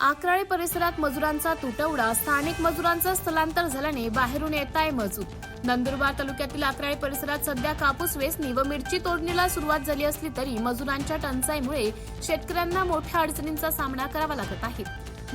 आकराळे परिसरात मजुरांचा तुटवडा स्थानिक मजुरांचं स्थलांतर झाल्याने बाहेरून येत आहे मजूर. नंदुरबार तालुक्यातील आकराळे परिसरात सध्या कापूस वेचणी व मिरची तोडणीला सुरुवात झाली असली तरी मजुरांच्या टंचाईमुळे शेतकऱ्यांना मोठ्या अडचणींचा सामना करावा लागत आहे.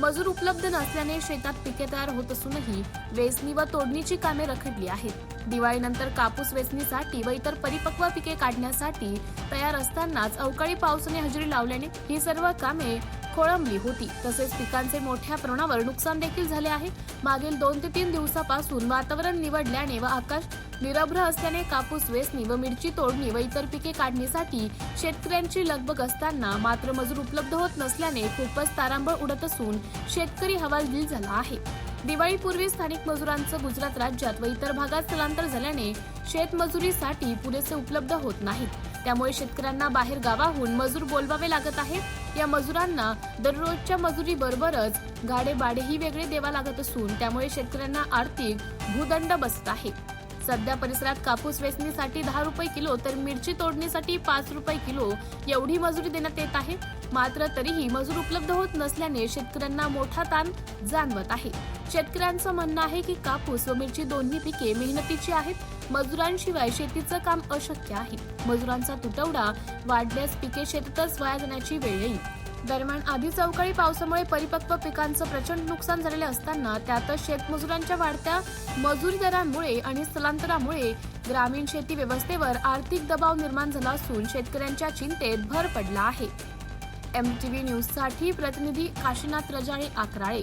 मजूर उपलब्ध नसल्याने शेतात पिके तयार होत असूनही वेचणी व तोडणीची कामे रखडली आहेत. दिवाळीनंतर कापूस वेचणीसाठी व इतर परिपक्व पिके काढण्यासाठी तयार असतानाच अवकाळी पावसाने हजेरी लावल्याने ही सर्व कामे खोळंबली होती. तसेच पिकांचे मोठ्या प्रमाणावर नुकसान देखील झाले आहे. मागील दोन ते तीन दिवसापासून वातावरण निवडल्याने व आकाश निरभ्र असल्याने कापूस वेचणी व मिरची तोडणी व इतर पिके काढणीसाठी शेतकऱ्यांची लगबग असताना मात्र मजूर उपलब्ध होत नसल्याने खूपच तारांबळ उडत असून शेतकरी हवालदिल झाला आहे. दिवाळीपूर्वी स्थानिक मजुरांचं गुजरात राज्यात व इतर भागात स्थलांतर झाल्याने शेतमजुरीसाठी पुरेसे उपलब्ध होत नाहीत. त्यामुळे शेतकऱ्यांना बाहेर गावाहून मजूर बोलवावे लागत आहेत. या मजुरांना दररोजच्या मजुरी बरोबरच गाडे बाडेही वेगळे द्यावा लागत असून त्यामुळे शेतकऱ्यांना आर्थिक भूदंड बसत आहे. सध्या परिसरात कापूस वेचणीसाठी दहा रुपये किलो तर मिरची तोडणीसाठी पाच रुपये किलो. एवढी मजुरी देण्यात येत आहे. मात्र तरीही मजूर उपलब्ध होत नसल्याने शेतकऱ्यांना मोठा ताण जाणवत आहे. शेतकऱ्यांचं म्हणणं आहे की कापूस व मिरची दोन्ही पिके मेहनतीची आहेत. मजुरांशिवाय शेतीचं काम अशक्य आहे. मजुरांचा तुटवडा वाढल्यास पिके शेतातच वाया जाण्याची वेळ येईल. दरम्यान आधीच अवकाळी पावसामुळे परिपक्व पिकांचं प्रचंड नुकसान झालेले असताना त्यातच शेतमजुरांच्या वाढत्या मजुरी दरांमुळे आणि स्थलांतरामुळे ग्रामीण शेती व्यवस्थेवर आर्थिक दबाव निर्माण झाला असून शेतकऱ्यांच्या चिंतेत भर पडला आहे. एमटीव्ही न्यूजसाठी प्रतिनिधी काशीनाथ रजाळे आकराळे.